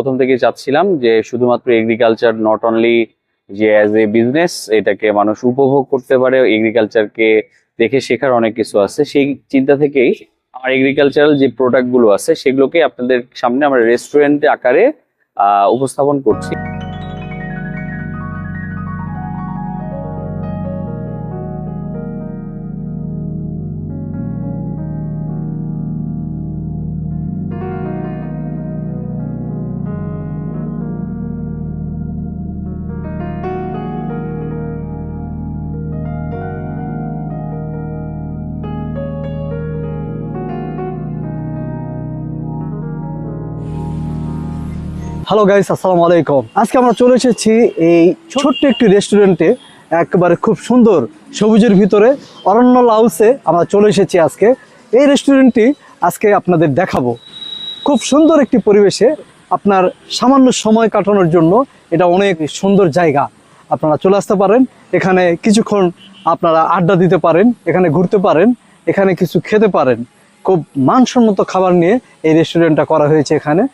প্রথম থেকে চাচ্ছিলাম যে শুধুমাত্র এগ্রিকালচার নট অনলি যে অ্যাজ এ বিজনেস এটাকে মানুষ উপভোগ করতে পারে এগ্রিকালচারকে দেখে শেখার অনেক কিছু আছে। সেই চিন্তা থেকেই আমার এগ্রিকালচারাল যে প্রোডাক্টগুলো আছে, সেগুলোকে আপনাদের সামনে আমরা রেস্টুরেন্ট আকারে উপস্থাপন করছি। হ্যালো গাইস আসসালামু আলাইকুম আজকে আমরা চলে এসেছি এই ছোট্ট একটি রেস্টুরেন্টে একবারে খুব সুন্দর সবুজের ভিতরে, অরণ্য লাউসে আমরা চলে এসেছি আজকে। এই রেস্টুরেন্টটি আজকে আপনাদের দেখাবো। খুব সুন্দর একটি পরিবেশে আপনার সামান্য সময় কাটানোর জন্য এটা অনেক সুন্দর জায়গা। আপনারা চলে আসতে পারেন, এখানে কিছুক্ষণ আপনারা আড্ডা দিতে পারেন, এখানে ঘুরতে পারেন, এখানে কিছু খেতে পারেন। খুব মানসম্মত খাবার নিয়ে এই রেস্টুরেন্টটা করা হয়েছে এখানে।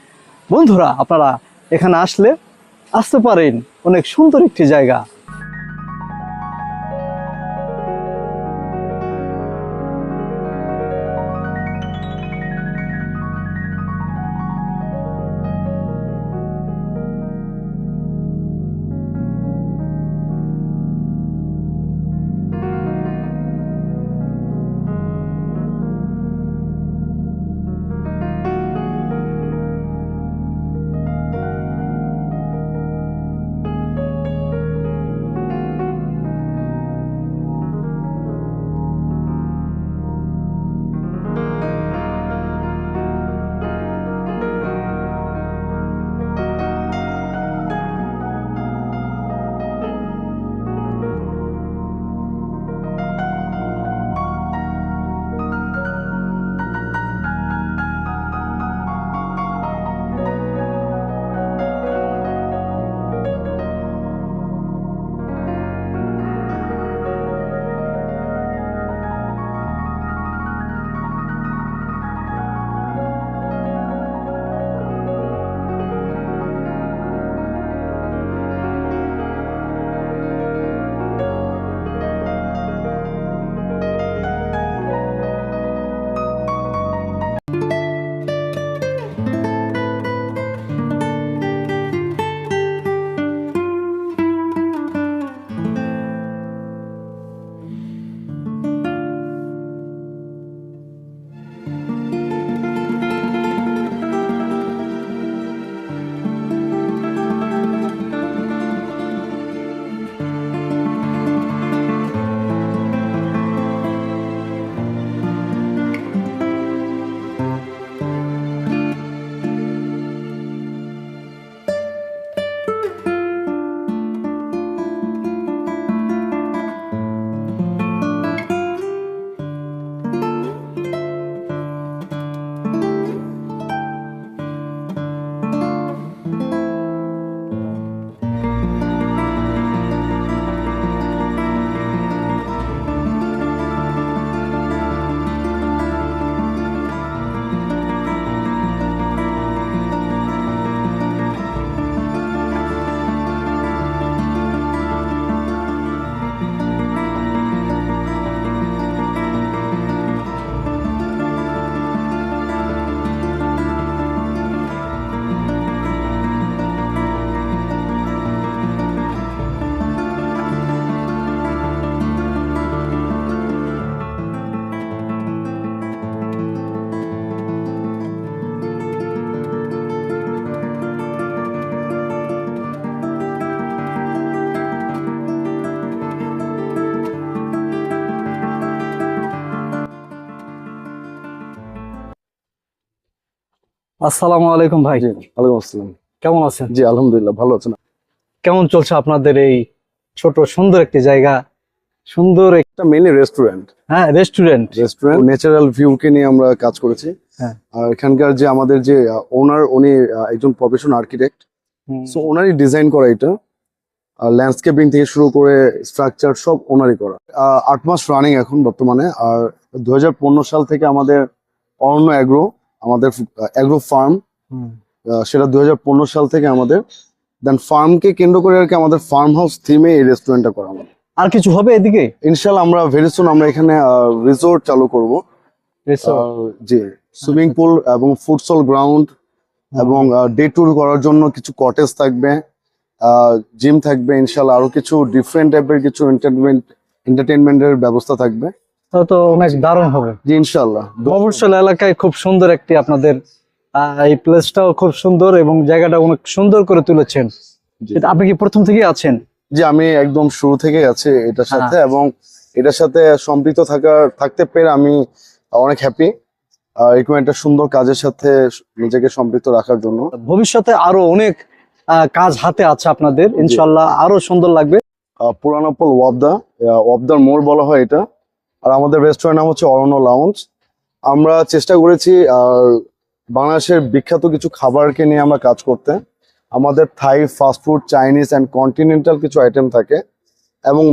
বন্ধুরা, আপনারা এখানে আসলে আসতে পারেন। অনেক সুন্দর একটি জায়গা। আসসালামু আলাইকুম ভাই। ওয়ালাইকুম আসসালাম। কেমন আছেন? জি আলহামদুলিল্লাহ ভালো আছেন কেমন চলছে আপনাদের এই ছোট সুন্দর একটি জায়গা? সুন্দর এক- এটা মেইনলি রেস্টুরেন্ট হ্যাঁ রেস্টুরেন্ট রেস্টুরেন্ট ন্যাচারাল ভিউ কে নিয়ে আমরা কাজ করেছি। হ্যাঁ। আর এখানকার যে আমাদের যে ওনার উনি একজন প্রফেশন আর্কিটেক্ট সো ওনারই ডিজাইন করা এটা। আর ল্যান্ডস্কেপিং থেকে শুরু করে স্ট্রাকচার সব ওনারই করা। আট মাস রানিং এখন বর্তমানে। আর দু হাজার পনেরো সাল থেকে আমাদের অরণ্য অ্যাগ্রো আমাদের অ্যাগ্রো ফার্ম সেটা দুই সাল থেকে আমাদের। দেন ফার্মকে কেন্দ্র করে আর কি আমাদের ফার্ম হাউস থিমে এই রেস্টুরেন্টটা করা আমাদের আর কিছু হবে এদিকে? ইনশাল্লাহ আমরা ভেরি সুন আমরা এখানে রিসোর্ট চালু করব। জি সুইমিং পুল এবং ফুটসল গ্রাউন্ড এবং ডে ট্যুর করার জন্য কিছু কটেজ থাকবে। জিম থাকবে ইনশাল্লাহ আরও কিছু ডিফারেন্ট টাইপের কিছু এন্টারটেনমেন্ট এন্টারটেনমেন্টের ব্যবস্থা থাকবে। তো অনেক দারুণ হবে। জি ইনশাল্লাহ এলাকায় খুব সুন্দর একটি আপনাদের এই প্লেসটাও খুব সুন্দর এবং জায়গাটা অনেক সুন্দর করে তুলেছেন। আপনি কি প্রথম থেকেই আছেন? জি আমি একদম শুরু থেকে আছি এটার সাথে এবং এটার সাথে সম্পৃক্ত থাকার থাকতে পেরে আমি অনেক হ্যাপি এরকম একটা সুন্দর কাজের সাথে নিজেকে সম্পৃক্ত রাখার জন্য। ভবিষ্যতে আরও অনেক কাজ হাতে আছে আপনাদের। ইনশাল্লাহ আরও সুন্দর লাগবে। পুরানাপল ওয়াবদা ওয়াবদার মোড় বলা হয় এটা। আর আমাদের রেস্টুরেন্ট নাম হচ্ছে অরণ্য লাউঞ্জ আমরা চেষ্টা করেছি আর বাংলাদেশের বিখ্যাত কিছু খাবারকে নিয়ে আমরা কাজ করতে। আমাদের Thai fast food Chinese and continental কিছু আইটেম থাকে। এবং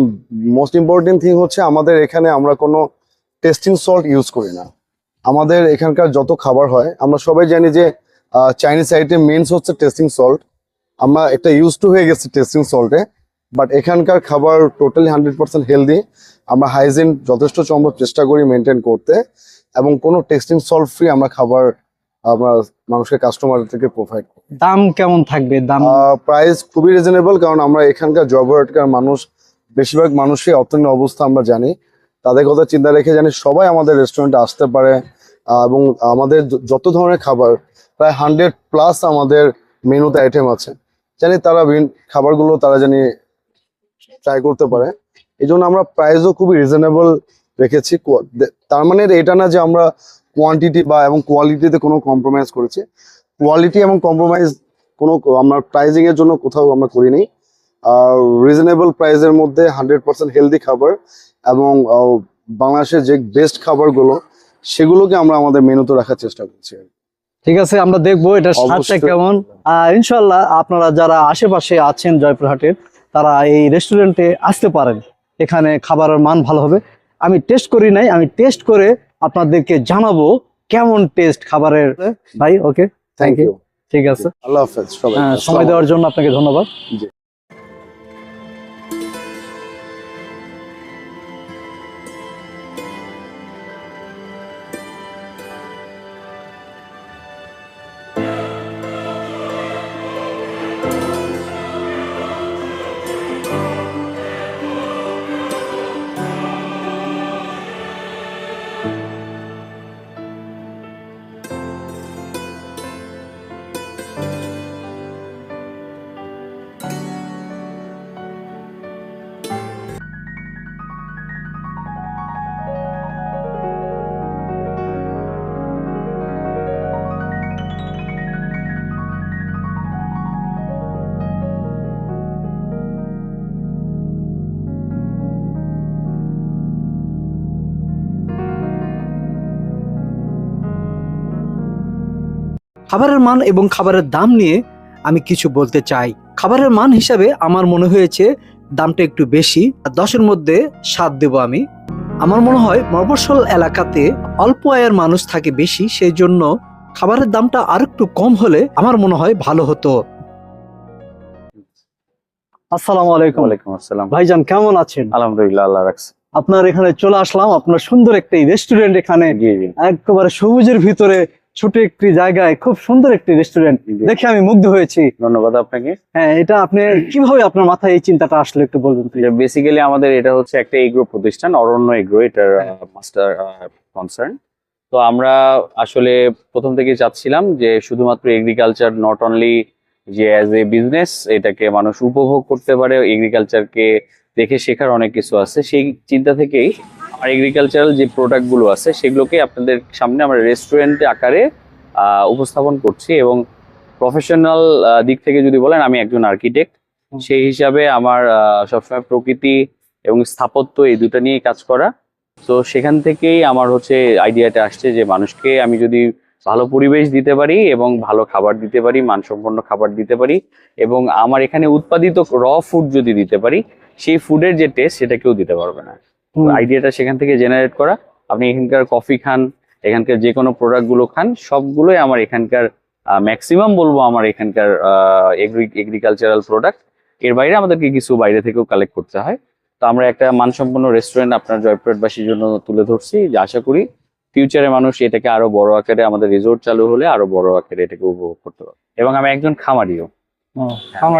মোস্ট ইম্পর্টেন্ট থিং হচ্ছে আমাদের এখানে আমরা কোনো টেস্টিং সল্ট ইউজ করি না। আমাদের এখানকার যত খাবার হয়, আমরা সবাই জানি যে চাইনিজ আইটেম মেনস হচ্ছে টেস্টিং সল্ট আমরা একটা ইউজ টু হয়ে গেছি টেস্টিং সল্টে বাট এখানকার খাবার টোটালি হান্ড্রেড পার্সেন্ট হেলদি আমরা হাইজিন যথেষ্ট সম্ভব চেষ্টা করি মেনটেন করতে। এবং কোনো টেস্টিং সল্ট ফ্রি আমরা খাবার আমরা মানুষকে কাস্টমারদেরকে প্রোভাইড করি। দাম কেমন থাকবে? দাম প্রাইস খুবই রিজনেবল কারণ আমরা এখানকার জবরটকার মানুষ বেশিরভাগ মানুষই অর্থনৈতিক অবস্থা আমরা জানি। তাদের কথা চিন্তা রেখে জানি সবাই আমাদের রেস্টুরেন্টে আসতে পারে। এবং আমাদের যত ধরনের খাবার প্রায় হান্ড্রেড প্লাস আমাদের মেনুতে আইটেম আছে। জানি তারা খাবারগুলো তারা জানি ট্রাই করতে পারে। এই জন্য আমরা প্রাইসও খুবই রিজনেবল রেখেছি। তার মানে এটা না যে আমরা কোয়ান্টিটি বা এবং কোয়ালিটিতে কোনো কম্প্রোমাইজ করেছি। কোয়ালিটি এবং কম্প্রোমাইজ কোনো আমরা প্রাইজিং এর জন্য কোথাও আমরা করিনি আর রিজনেবল প্রাইসের মধ্যে হান্ড্রেড পার্সেন্ট হেলদি খাবার এবং বাংলাদেশের যে বেস্ট খাবারগুলো সেগুলোকে আমরা আমাদের মেনুতে রাখার চেষ্টা করছি ঠিক আছে আমরা দেখব এটা স্বাদটা কেমন। আহ, ইনশাল্লাহ আপনারা যারা আশেপাশে আছেন জয়পুরহাটের তারা এই রেস্টুরেন্টে আসতে পারেন। এখানে খাবারের মান ভালো হবে। আমি টেস্ট করি নাই আমি টেস্ট করে আপনাদেরকে জানাব কেমন টেস্ট খাবারের। ভাই ওকে থ্যাংক ইউ ঠিক আছে। আল্লাহ হাফেজ সবাই হ্যাঁ, সময় দেওয়ার জন্য আপনাকে ধন্যবাদ। খাবারের মান এবং খাবারের দাম নিয়ে আমি কিছু বলতে চাই। খাবারের মান হিসাবে আমার মনে হয়েছে দামটা একটু বেশি আর দশের মধ্যে সাত দেব আমি। আমার মনে হয় মফস্বল এলাকাতে অল্প আয়ের মানুষ থাকে বেশি সেই জন্য খাবারের দামটা আর একটু কম হলে আমার মনে হয় ভালো হতো। আসসালামু আলাইকুম। ওয়ালাইকুম আসসালাম। ভাইজান কেমন আছেন? আলহামদুলিল্লাহ আল্লাহ রাখছে। আপনার এখানে চলে আসলাম আপনার সুন্দর একটি রেস্টুরেন্ট এখানে। একেবারে সবুজের ভিতরে ছোট একটি জায়গায় খুব সুন্দর একটি রেস্টুরেন্ট দেখে আমি মুগ্ধ হয়েছি। ধন্যবাদ আপনাকে। হ্যাঁ এটা আপনি কীভাবে আপনার মাথায় এই চিন্তাটা আসলো একটু বলবেন? বেসিক্যালি আমাদের এটা হচ্ছে একটা এগ্রো প্রতিষ্ঠান অরণ্য এগ্রো এটার মাস্টার কনসার্ন তো আমরা আসলে প্রথম থেকে চাচ্ছিলাম যে শুধুমাত্র এগ্রিকালচার নট অনলি যে অ্যাজ এ বিজনেস এটাকে মানুষ উপভোগ করতে পারে এগ্রিকালচারকে দেখে শেখার অনেক কিছু আছে। সেই চিন্তা থেকেই আমার এগ্রিকালচারাল যে প্রোডাক্টগুলো আছে সেগুলোকে আপনাদের সামনে আমরা রেস্টুরেন্ট আকারে উপস্থাপন করছি এবং প্রফেশনাল দিক থেকে যদি বলেন আমি একজন আর্কিটেক্ট সেই হিসাবে আমার সবসময় প্রকৃতি এবং স্থাপত্য এই দুটো নিয়ে কাজ করা। তো সেখান থেকেই আমার হচ্ছে আইডিয়াটা আসছে যে মানুষকে আমি যদি ভালো পরিবেশ দিতে পারি এবং ভালো খাবার দিতে পারি মানসম্পন্ন খাবার দিতে পারি এবং আমার এখানে উৎপাদিত র ফুড যদি দিতে পারি সেই ফুডের যে টেস্ট সেটা কেউ দিতে পারবে না। আইডিয়াটা সেখান থেকে জেনারেট করা। আপনি এখানকার কফি খান এখানকার যে কোনো প্রোডাক্টগুলো খান সবগুলোই আমার এখানকার ম্যাক্সিমাম বলব আমার এখানকার এগ্রিকালচারাল প্রোডাক্টের বাইরে আমাদেরকে কিছু বাইরে থেকেও কালেক্ট করতে হয়। তো আমরা একটা মানসম্পন্ন রেস্টুরেন্ট আপনার জয়পুরহাটবাসীর জন্য তুলে ধরছি। যে আশা করি ফিউচারে মানুষ এটাকে আরও বড় আকারে আমাদের রিসোর্ট চালু হলে আরও বড় আকারে এটাকে উপভোগ করতে পারবে। এবং আমি একজন খামারিও।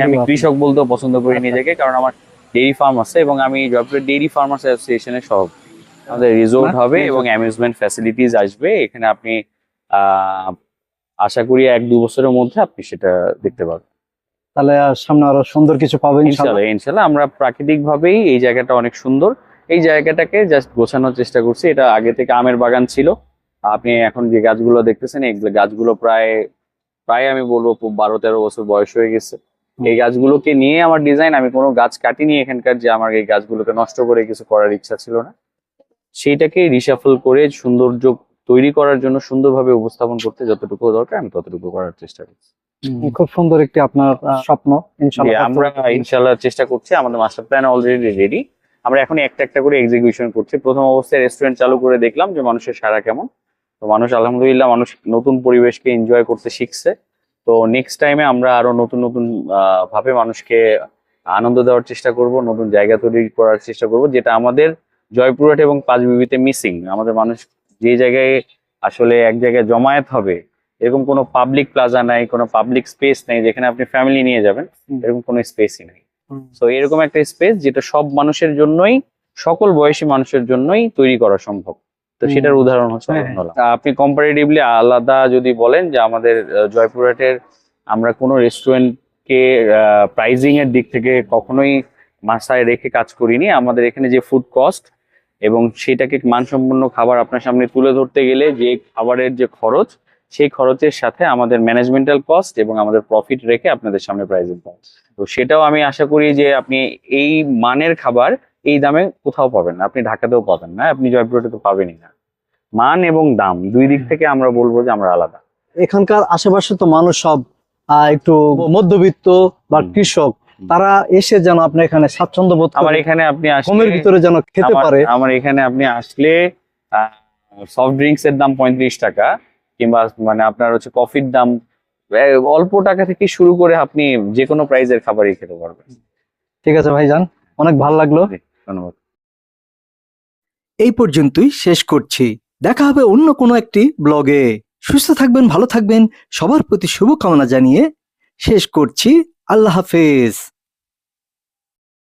আমি কৃষক বলতেও পছন্দ করি নিজেকে কারণ আমার ডেইরি ফার্ম আছে এবং আমি জয়পুরের ডেইরি ফার্মার্স অ্যাসোসিয়েশনের সহ আমাদের রিসোর্ট হবে এবং অ্যামিউজমেন্ট ফ্যাসিলিটিস আসবে। এখানে আপনি আশা করি এক দু বছরের মধ্যে আপনি সেটা দেখতে পাবেন। তাহলে সামনে আরও সুন্দর কিছু পাবেন ইনশাআল্লাহ। ইনশাল্লাহ আমরা প্রাকৃতিক ভাবেই এই জায়গাটা অনেক সুন্দর। এই জায়গাটাকে জাস্ট গোছানোর চেষ্টা করছি। এটা আগে থেকে আমের বাগান ছিল। আপনি এখন যে গাছগুলো দেখতেছেন এই গাছগুলো প্রায় প্রায় আমি বলব খুব বারো তেরো বছর বয়স হয়ে গেছে। এই গাছগুলোকে নিয়ে আমার ডিজাইন আমি কোনো গাছ কাটিনি এখানকার যে আমার এই গাছগুলোকে নষ্ট করে কিছু করার ইচ্ছা ছিল না। সেইটাকে রিসাফল করে সৌন্দর্য তৈরি করার জন্য সুন্দরভাবে উপস্থাপন করতে যতটুকু দরকার আমি ততটুকু করার চেষ্টা করছি। খুব সুন্দর একটি আপনার স্বপ্ন আমরা ইনশাল্লাহ চেষ্টা করছি আমাদের মাস্টার প্ল্যান অলরেডি রেডি আমরা এখন একটা একটা করে এক্সিকিউশন করছি। প্রথম অবস্থায় রেস্টুরেন্ট চালু করে দেখলাম যে মানুষের সারা কেমন। তো মানুষ আলহামদুলিল্লাহ মানুষ নতুন পরিবেশকে এনজয় করতে শিখছে। তো নেক্সট টাইমে আমরা আরও নতুন নতুন ভাবে মানুষকে আনন্দ দেওয়ার চেষ্টা করব নতুন জায়গা তৈরি করার চেষ্টা করব যেটা আমাদের জয়পুরহাট এবং পাঁচবিবিতে মিসিং আমাদের মানুষ যে জায়গায় আসলে এক জায়গায় জমায়েত হবে এরকম কোনো পাবলিক প্লাজা নাই কোনো পাবলিক স্পেস নেই যেখানে আপনি ফ্যামিলি নিয়ে যাবেন এরকম কোনো স্পেসই নেই। তো এরকম একটা স্পেস যেটা সব মানুষের জন্যই সকল বয়সী মানুষের জন্যই তৈরি করা সম্ভব। তো সেটার উদাহরণ হচ্ছে হ্যাঁ। তা আপনি কম্পারেটিভলি আলাদা যদি বলেন যে আমাদের জয়পুরহাটের আমরা কোনো রেস্টুরেন্টকে প্রাইজিং এর দিক থেকে কখনোই মাথায় রেখে কাজ করিনি। আমাদের এখানে যে ফুড কস্ট এবং সেটাকে মানসম্পন্ন খাবার আপনার সামনে তুলে ধরতে গেলে যে খাবারের যে খরচ সেই খরচের সাথে আমাদের ম্যানেজমেন্টাল কস্ট এবং আমাদের প্রফিট রেখে আপনাদের সামনে প্রাইজিং পাবো তো সেটাও আমি আশা করি যে আপনি এই মানের খাবার এই দামে কোথাও পাবেন না। আপনি ঢাকাতেও পাবেন না আপনি জয়পুরহাটে তো পাবেনই না। মান এবং দাম দুই দিক থেকে আমরা বলব যে আমরা আলাদা। এখানকার আশেপাশে তো মানুষ সব একটু মধ্যবিত্ত বা কৃষক তারা এসে যেন আপনার এখানে স্বাচ্ছন্দ্য বোধ আমার এখানে আপনি আসলে ভিতরে যেন খেতে পারে। আমার এখানে আপনি আসলে সফট ড্রিঙ্কস এর দাম পঁয়ত্রিশ টাকা কিংবা মানে আপনার হচ্ছে কফির দাম অল্প টাকা থেকে শুরু করে আপনি যে কোনো প্রাইজের খাবারই খেতে পারবেন। ঠিক আছে ভাইজান অনেক ভালো লাগল। ধন্যবাদ। এই পর্যন্তই শেষ করছি। দেখা হবে অন্য কোনো একটি ব্লগে। সুস্থ থাকবেন, ভালো থাকবেন। সবার প্রতি শুভকামনা জানিয়ে শেষ করছি। আল্লাহ হাফেজ।